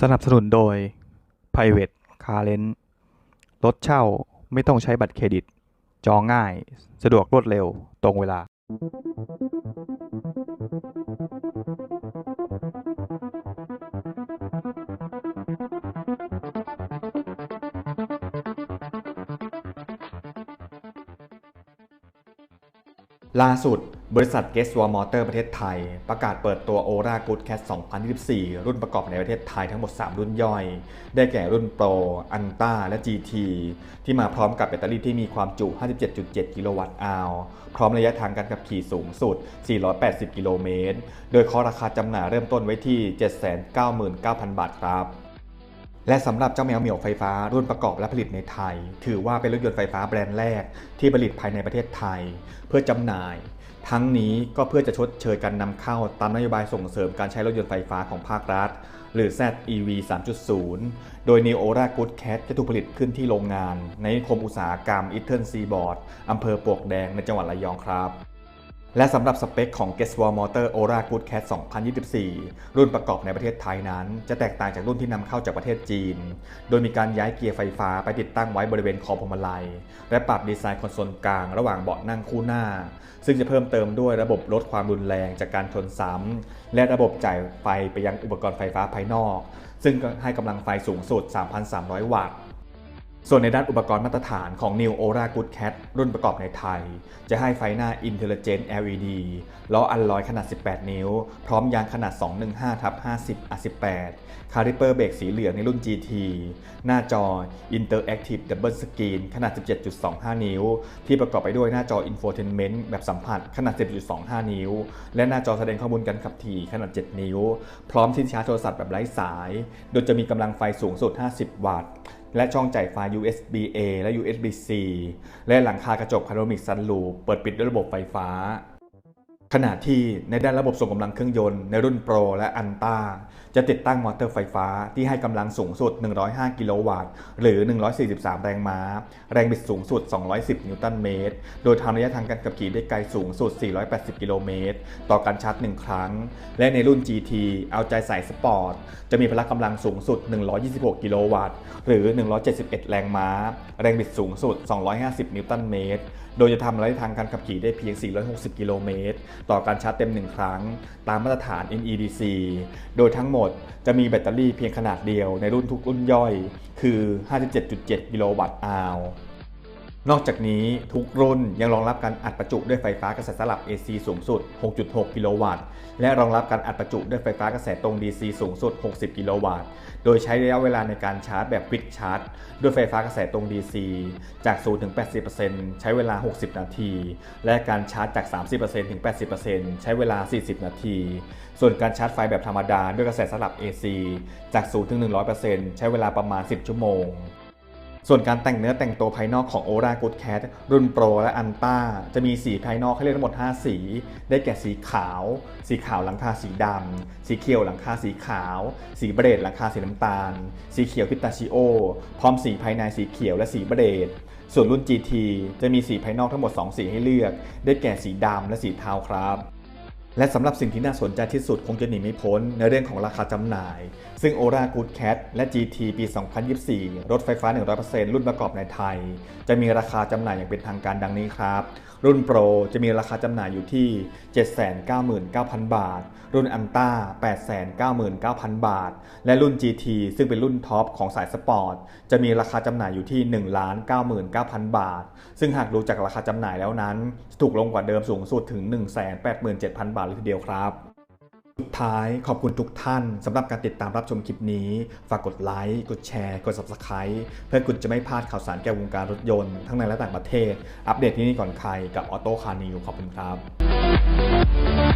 สนับสนุนโดย Private Car Rent รถเช่าไม่ต้องใช้บัตรเครดิต จองง่าย สะดวกรวดเร็ว ตรงเวลา ล่าสุด บริษัท g u e s t w a r Motor ประเทศไทย ประกาศเปิดตัว Ora Good Cat 2024 รุ่นประกอบในประเทศไทยทั้งหมด 3 รุ่นย่อย ได้แก่รุ่น Pro, Anta และ GT ที่มาพร้อมกับแบตเตอรี่ที่มีความจุ 57.7 กิโลวัตต์อาวพร้อมระยะทางการขับขี่สูงสุด 480 กิโลเมตร โดยเคาะราคาจำหน่ายเริ่มต้นไว้ที่ 799,000 บาทครับและสำหรับเจ้าแมวเหมียวไฟฟ้ารุ่นประกอบและผลิตในไทย ถือว่าเป็นรถยนต์ไฟฟ้าแบรนด์แรกที่ผลิตภายในประเทศไทย เพื่อจำหน่าย ทั้งนี้ก็เพื่อจะชดเชยการนำเข้าตามนโยบายส่งเสริมการใช้รถยนต์ไฟฟ้าของภาครัฐ หรือ ZEV 3.0 โดย Neora Good Cat จะถูกผลิตขึ้นที่โรงงาน ในนิคมอุตสาหกรรม Eastern Seaboard อำเภอปลวกแดงในจังหวัดระยองครับ และสำหรับสเปคของ g u e s t w a r Motor Ora Good Cat 2024 รุ่นประกอบในประเทศไทยนั้น จะแตกต่างจากรุ่นที่นำเข้าจากประเทศจีน โดยมีการย้ายเกียร์ไฟฟ้าไปติดตั้งไว้บริเวณคอพวงมาลัย และปรับดีไซน์คอนโซลกลางระหว่างเบาะนั่งคู่หน้า ซึ่งจะเพิ่มเติมด้วยระบบลดความรุนแรงจากการชนซ้ำและระบบจ่ายไฟไปยังอุปกรณ์ไฟฟ้าภายนอก ซึ่งให้กำลังไฟสูงสุด 3,300 วัตต์ ส่วนในด้านอุปกรณ์มาตรฐานของ New Ora Good Cat รุ่นประกอบในไทย จะให้ไฟหน้า Intelligent LED ล้ออัลลอยขนาด 18 นิ้ว พร้อมยางขนาด 215ทับ50 R18 คาลิเปอร์เบรกสีเหลืองในรุ่น GT หน้าจอ Interactive Double Screen ขนาด 17.25 นิ้ว ที่ประกอบไปด้วยหน้าจอ Infotainment แบบสัมผัสขนาด 10.25 นิ้ว และหน้าจอแสดงข้อมูลการขับขี่ขนาด 7 นิ้ว พร้อมที่ชาร์จโทรศัพท์แบบไร้สาย โดยจะมีกำลังไฟสูงสุด 50 วัตต์และช่องจ่ายไฟ USB-A และ USB-C และหลังคากระจกพาโนรามิกซันลูปเปิดปิดด้วยระบบไฟฟ้า ขณะที่ในด้านระบบส่งกำลังเครื่องยนต์ในรุ่น Pro และ Anta จะติดตั้งมอเตอร์ไฟฟ้าที่ให้กำลังสูงสุด 105 กิโลวัตต์ หรือ 143 แรงม้า แรงบิดสูงสุด 210 นิวตันเมตร โดยทำระยะทางการขับขี่ได้ไกลสูงสุด 480 กิโลเมตร ต่อการชาร์จ 1 ครั้ง และในรุ่น GT เอาใจใส่สปอร์ต จะมีพละกำลังสูงสุด 126 กิโลวัตต์ หรือ 171 แรงม้า แรงบิดสูงสุด 250 นิวตันเมตร โดยจะทำระยะทางการขับขี่ได้เพียง 460 กิโลเมตรต่อการชาร์จเต็ม 1 ครั้ง ตามมาตรฐาน NEDC โดยทั้งหมดจะมีแบตเตอรี่เพียงขนาดเดียวในรุ่นทุกรุ่นย่อย คือ 57.7 กิโลวัตต์อาว นอกจากนี้ทุกรุ่นยังรองรับการอัดประจุด้วยไฟฟ้ากระแสสลับ AC สูงสุด 6.6 กิโลวัตต์ และรองรับการอัดประจุด้วยไฟฟ้ากระแสตรง DC สูงสุด 60 กิโลวัตต์ โดยใช้ระยะเวลาในการชาร์จแบบควิกชาร์จด้วยไฟฟ้ากระแสตรง DC จาก 0 ถึง 80%ใช้เวลา 60 นาที และการชาร์จจาก 30%ถึง 80%ใช้เวลา 40 นาที ส่วนการชาร์จไฟแบบธรรมดาด้วยกระแสสลับ AC จาก 0 ถึง 100%ใช้เวลาประมาณ 10 ชั่วโมง ส่วนการแต่งเนื้อแต่งตัวภายนอกของ Ora Good Cat รุ่น Pro และ Anta จะมีสีภายนอกให้เลือกทั้งหมด 5 สี ได้แก่สีขาว สีขาวหลังคาสีดำ สีเขียวหลังคาสีขาว สีเบรดหลังคาสีน้ำตาล สีเขียวพิตาชิโอ พร้อมสีภายในสีเขียวและสีเบรด ส่วนรุ่น GT จะมีสีภายนอกทั้งหมด 2 สีให้เลือก ได้แก่สีดำและสีเทาครับ และสำหรับสิ่งที่น่าสนใจที่สุดคงจะหนีไม่พ้นในเรื่องของราคาจำหน่าย ซึ่ง Ora Good Cat และ GT ปี 2024 รถไฟฟ้า 100%รุ่นประกอบในไทย จะมีราคาจำหน่ายอย่างเป็นทางการดังนี้ครับ รุ่น Pro จะมีราคาจำหน่ายอยู่ที่ 799,000 บาท รุ่น Anta 899,000 บาท และรุ่น GT ซึ่งเป็นรุ่นท็อปของสายสปอร์ต จะมีราคาจำหน่ายอยู่ที่ 1,99,000 บาท ซึ่งหากดูจากราคาจำหน่ายแล้วนั้น ถูกลงกว่าเดิมสูงสุดถึง 187,000 บาทเลยทีเดียวครับสุดท้ายขอบคุณทุกท่านสำหรับการติดตามรับชมคลิปนี้ ฝากกดไลค์กดแชร์ กด Subscribe เพื่อคุณจะไม่พลาดข่าวสารแก่วกับวงการรถยนต์ทั้งในและต่างประเทศ อัปเดตที่นี่ก่อนใครกับออโต้คาร์นิวขอบคุณครับ